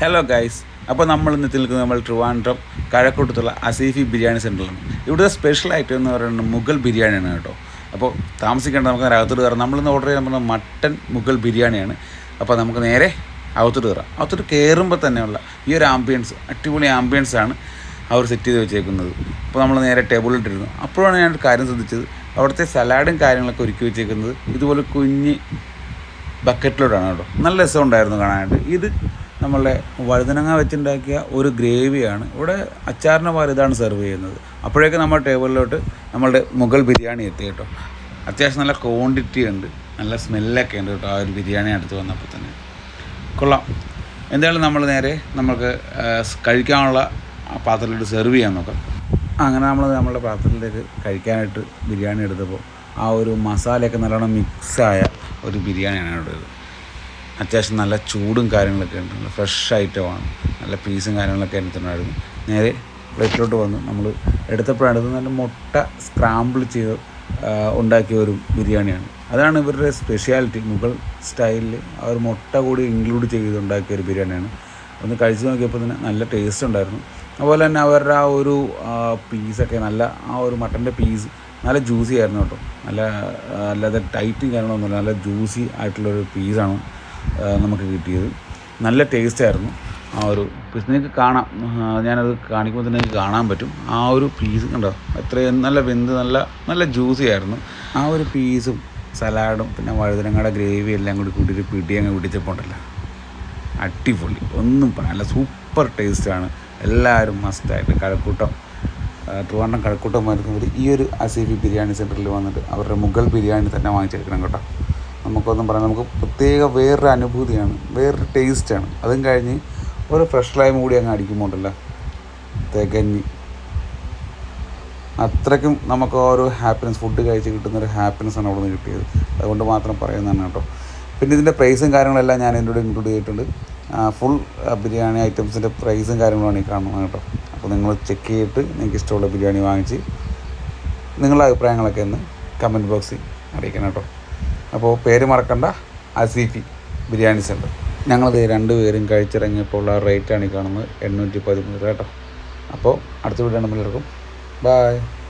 Hello guys അപ്പോൾ നമ്മൾ ഇന്ന് നിൽക്കുന്നത് നമ്മൾ ട്രിവാൻഡ്രം കഴക്കൂട്ടത്തുള്ള അസീഫി ബിരിയാണി സെന്ററിലാണ് ഇവിടുത്തെ സ്പെഷ്യൽ ഐറ്റം എന്ന് പറയുന്നത് മുഗൾ ബിരിയാണിയാണ് കേട്ടോ. അപ്പോൾ താമസിക്കേണ്ട നമുക്ക് അകത്തോട്ട് കയറാം. നമ്മളിന്ന് ഓർഡർ ചെയ്യാൻ പറഞ്ഞ മട്ടൻ മുഗൾ ബിരിയാണിയാണ്. അപ്പോൾ നമുക്ക് നേരെ അകത്തോട്ട് കയറാം. അകത്തോട്ട് കയറുമ്പോൾ തന്നെയുള്ള ഈ ഒരു ആംബിയൻസ് അടിപൊളി ആംബിയൻസ് ആണ് അവർ സെറ്റ് ചെയ്ത് വെച്ചേക്കുന്നത്. അപ്പോൾ നമ്മൾ നേരെ ടേബിളിലിട്ടിരുന്നു അപ്പോഴാണ് ഞാൻ ഒരു കാര്യം ശ്രദ്ധിച്ചത്. അവിടുത്തെ സലാഡും കാര്യങ്ങളൊക്കെ ഒരുക്കി വെച്ചേക്കുന്നത് ഇതുപോലെ കുഞ്ഞ് ബക്കറ്റിലോട്ടാണ് കേട്ടോ. നല്ല രസമുണ്ടായിരുന്നു കാണാനായിട്ട്. ഇത് നമ്മളുടെ വഴുതനങ്ങ വെച്ചുണ്ടാക്കിയ ഒരു ഗ്രേവിയാണ്. ഇവിടെ അച്ചാറിന് ഇതാണ് സെർവ് ചെയ്യുന്നത്. അപ്പോഴേക്ക് നമ്മുടെ ടേബിളിലോട്ട് നമ്മളുടെ മുഗൾ ബിരിയാണി എത്തി കേട്ടോ. അത്യാവശ്യം നല്ല ക്വാണ്ടിറ്റി ഉണ്ട്. നല്ല സ്മെല്ലൊക്കെ ഉണ്ട് കേട്ടോ ആ ഒരു ബിരിയാണി അടുത്ത് വന്നപ്പോൾ തന്നെ. കൊള്ളാം. എന്തായാലും നമ്മൾ നേരെ നമുക്ക് കഴിക്കാനുള്ള പാത്രത്തിലോട്ട് സെർവ് ചെയ്യാൻ നോക്കാം. അങ്ങനെ നമ്മൾ നമ്മുടെ പാത്രത്തിലേക്ക് കഴിക്കാനായിട്ട് ബിരിയാണി എടുത്തപ്പോൾ ആ ഒരു മസാലയൊക്കെ നല്ലോണം മിക്സായ ഒരു ബിരിയാണിയാണ് ഇവിടെ അത്യാവശ്യം നല്ല ചൂടും കാര്യങ്ങളൊക്കെ ഉണ്ട് നല്ല ഫ്രഷ് ഐറ്റമാണ് നല്ല പീസും കാര്യങ്ങളൊക്കെ എടുത്തിട്ടുണ്ടായിരുന്നു നേരെ പ്ലേറ്റിലോട്ട് വന്ന്. നമ്മൾ എടുത്തപ്പോഴാണ് നല്ല മുട്ട സ്ക്രാമ്പിൾ ചെയ്ത് ഉണ്ടാക്കിയ ഒരു ബിരിയാണിയാണ്. അതാണ് ഇവരുടെ സ്പെഷ്യാലിറ്റി മുഗൾ സ്റ്റൈലിൽ ആ ഒരു മുട്ട കൂടി ഇൻക്ലൂഡ് ചെയ്ത് ഉണ്ടാക്കിയ ഒരു ബിരിയാണിയാണ്. ഒന്ന് കഴിച്ചു നോക്കിയപ്പോൾ തന്നെ നല്ല ടേസ്റ്റ് ഉണ്ടായിരുന്നു. അതുപോലെ തന്നെ അവരുടെ ആ ഒരു പീസൊക്കെ നല്ല ആ ഒരു മട്ടന്റെ പീസ് നല്ല ജ്യൂസി ആയിരുന്നു കേട്ടോ. നല്ല അല്ലാതെ ടൈറ്റും കാര്യങ്ങളൊന്നുമില്ല. നല്ല ജ്യൂസി ആയിട്ടുള്ളൊരു പീസാണ് നമുക്ക് കിട്ടിയത്. നല്ല ടേസ്റ്റ് ആയിരുന്നു. ആ ഒരു പീസ് നിങ്ങൾക്ക് കാണാം. ഞാനത് കാണിക്കുമ്പോൾ തന്നെ കാണാൻ പറ്റും. ആ ഒരു പീസ് കണ്ടോ? എത്ര നല്ല വെന്ത് നല്ല നല്ല ജ്യൂസി ആയിരുന്നു. ആ ഒരു പീസും സലാഡും പിന്നെ വഴുതനങ്ങയുടെ ഗ്രേവി എല്ലാം കൂടി കൂട്ടിയിട്ട് പിടി അങ്ങ് പിടിച്ചപ്പോൾ ഉണ്ടല്ലോ. അടിപൊളി. ഒന്നും പറയാൻ നല്ല സൂപ്പർ ടേസ്റ്റാണ് എല്ലാവരും മസ്റ്റായിട്ട് കഴക്കൂട്ടം. ട്രിവാണ്ടം കഴക്കൂട്ടം വരുന്നവർ ഈ ഒരു അസീഫി ബിരിയാണി സെന്ററിൽ വന്നിട്ട് അവരുടെ മുഗൾ ബിരിയാണി തന്നെ വാങ്ങിച്ചെടുക്കണം കേട്ടോ. നമുക്കൊന്നും പറയാം. നമുക്ക് പ്രത്യേക വേറൊരു അനുഭൂതിയാണ് വേറൊരു ടേസ്റ്റാണ് അതും കഴിഞ്ഞ് ഒരു ഫ്രഷ് ലൈം കൂടി അങ്ങ് അടിക്കുമ്പോണ്ടല്ലോ തികഞ്ഞ്. അത്രയ്ക്കും നമുക്ക് ഒരു ഹാപ്പിനെസ് ഫുഡ് കഴിച്ച് കിട്ടുന്ന ഒരു ഹാപ്പിനെസ് ആണ് അവിടെ നിന്ന് കിട്ടിയത്. അതുകൊണ്ട് മാത്രം പറയുന്നതാണ് കേട്ടോ. പിന്നെ ഇതിന്റെ പ്രൈസും കാര്യങ്ങളെല്ലാം ഞാൻ എന്റെ കൂടെ ഇൻക്ലൂഡ് ചെയ്തിട്ടുണ്ട് ഫുൾ ബിരിയാണി ഐറ്റംസിന്റെ പ്രൈസും കാര്യങ്ങളാണ് ഈ കാണുന്നത് കേട്ടോ. അപ്പോൾ നിങ്ങൾ ചെക്ക് ചെയ്തിട്ട് നിങ്ങൾക്ക് ഇഷ്ടമുള്ള ബിരിയാണി വാങ്ങിച്ച് നിങ്ങളുടെ അഭിപ്രായങ്ങളൊക്കെ ഒന്ന് കമന്റ് ബോക്സിൽ അറിയിക്കണം കേട്ടോ. അപ്പോൾ പേര് മറക്കണ്ട. അസീഫി ബിരിയാണി സെന്റർ. ഞങ്ങളത് രണ്ടുപേരും കഴിച്ചിറങ്ങിയപ്പോൾ ഉള്ള റേറ്റാണ് ഈ കാണുന്നത് എണ്ണൂറ്റി പതിമൂന്ന് കേട്ടോ. അപ്പോൾ അടുത്ത വീഡിയോ നമ്മൾ എടുക്കും ബായ്